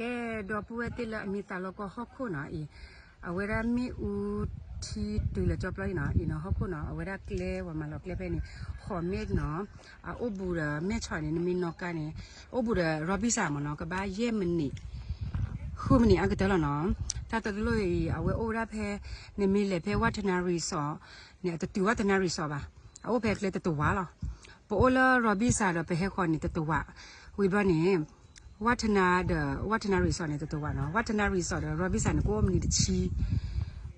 ကဲတော့ပူဝဲတိလာမီတာလောကဟခုနာအီအဝရမီဦးတီတူလကြောပလိုက်နာအီနော်ဟခုနာအဝရကလေဝမလောကလေပဲနေခေါ်မေနော်အဘူရမေချာနေမီနော်ကနေအဘူရရဘီဆာမနော်ကဘာယေမနီခုမနီအကတလနော်တာတလို့အဝဲအိုရဖဲနေမီလေဖဲဝတ်နာရီဆောနေတတူဝတ်နာရီဆောပါအဝဖဲကလေတတူဝါလောပိုလာရဘီဆာတော့ဖဲခေါ်နေတတူဝဝီဘနေ วัฒนาเดอวัฒนารีสอร์ทเนี่ยตัวว่าเนาะวัฒนารีสอร์ทโรบินสันကိုမနီတချီ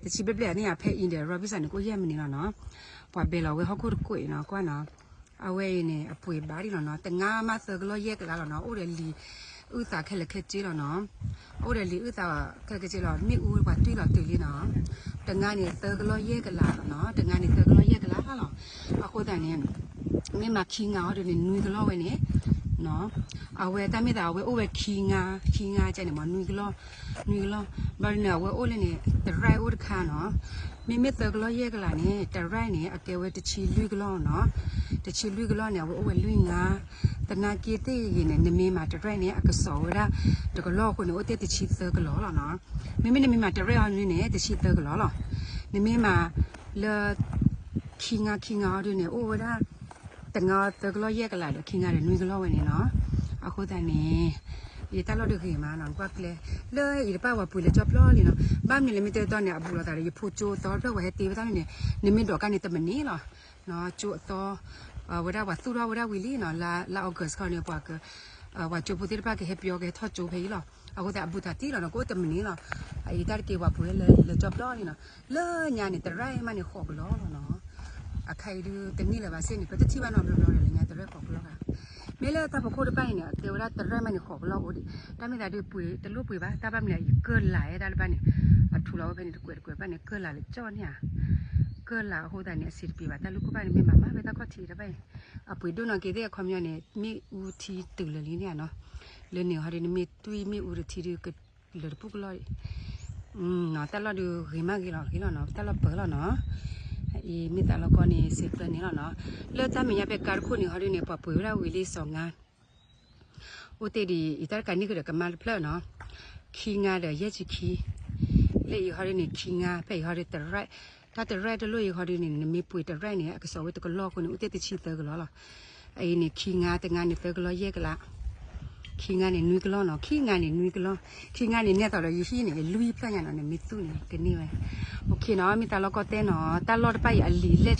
တချီပြပြเนี่ยဖဲအင်းတယ်โรบินสันကိုရက်မနီနော်နော်ပွားဘယ်လောဝဲဟောက်ခုကိုနော်ကွာနော်အဝဲနေအပွေဘာဒီနော်တငါမသကလောရက်ကလာနော်အိုရလီဥသာခက်လက်ခက်ကြီးတော့နော်အိုရလီဥသာခက်ခက်ကြီးတော့မိဦးကတွေးတော့တွေးလေးနော်တငါနေသကလောရက်ကလာနော်တငါနေသကလောရက်ကလာဟာလောအခုတန်နေမိမခင်းငါတို့နေနွေကလောဝဲနေနော် အဝဲတမိတာဝဲအိုဝဲခီငါခီငါကျနေမနွေကလောနွေကလောဘာနေဝဲအိုလည်းနေတရိုက်အိုတခါနော်မိမိတကလောရဲကလာနေတရိုက်နေအကဲဝဲတချီလွီကလောနော်တချီလွီကလောနေဝဲအိုဝဲလွီငါတနာကေတေရင်နေနမေမှာတရိုက်နေအကစောဝရတကလောခုနေအိုတေတချီသကလောလောနော်မိမိနမေမှာတရိုက်အောင်နေတချီသကလောလောနမေမှာလေခီငါခီငါတို့နေအိုဝရတငါတကလောရဲကလာတော့ခီငါရနွေကလောဝဲနေနော် အခုတန်နေဒီတလို့ဒီခေမှာနော်ကွက်ကလေလေဒီပါဝပူလေကြောပလောလီနော်ဘာမီလီမီတာတော့နေအဘူလာတာရဖို့ချိုးတော့တော့ဝဲတေးတာနေနေမင်းတော့ကနေတမနီလားနော်ချိုးတော့ဝရဝသူရဝရဝီလီနော်လာလာအော့ဂတ်ကနေပွားကဝါချိုးပူတေးပါကဟပြောကထော့ချိုးဖေးလားအခုတအဘူတာတီလားနော်ကိုတမနီလားအဲတာကေဝပူလေလေကြောပလောလီနော်လေညာနေတရိုင်းမနေခေါ်ကလောနော်အခိုင်လူတနည်းလည်းပါစနေပတတိပါနော်ဘလောလေညာတရက်ခေါ်ကလောက မဲလဲတာပခိုးတပိုင်းနေတေဝရတရမနေခေါ်ဘလောက်ဦးဒီတမိတာဒီပွေတလူပွေပါတာပမနေကလာရတာလပနေအထူလာဘယ်နေကွယ်ကွယ်ပနေကလာလေကြောညာကလာဟိုတန်နေစစ်ပြပါတလူကပိုင်းနေမမဘယ်တခွတ်ချီတပိုင်းအပွေဒုနကေတဲ့ခွန်မြောနေမိဦးတီတူလလင်းနေနော်လင်းနေဟာဒီမိတွေးမိဦးတီတီကလပုကလာอืมနော်တက်လာဒီရီမကီလာကီလာနော်တက်လာပလာနော် อีมิตาลก็นี่สิเปนี่แล้วเนาะเลือดจามียาไปการคู่นี่เขาด้วยเนี่ยปะปุ๋ยเราวิลีสองงานอุตดีอีตากันนี่คือเด็กกันมาเพลเนาะขี้งาเดี๋ยวเยจิขี้เลยอีเขาด้วยนี่ขี้งาไปเขาด้วยแต่ไรถ้าแต่ไรจะลุยเขาด้วยนี่มีปุ๋ยแต่ไรเนี่ยก็สวยตัวก็ลอกคนอุตดีชีเตอร์ก็แล้วล่ะไอ้นี่ขี้งาแต่งานนี่เตอร์ก็ล้อเยกันละ ขี้งานนี่นุ้ยก็ล้อเนาะขี้งานนี่นุ้ยก็ล้อขี้งานนี่เนี่ยต่อเลยอยู่ที่นี่ลุยเพื่อนอย่างนั้นมีตู้นี่กันนี่ไว้ โอเคเนาะมีตาลก็เต้นเนาะตาลอดไปอ่ะลีเล็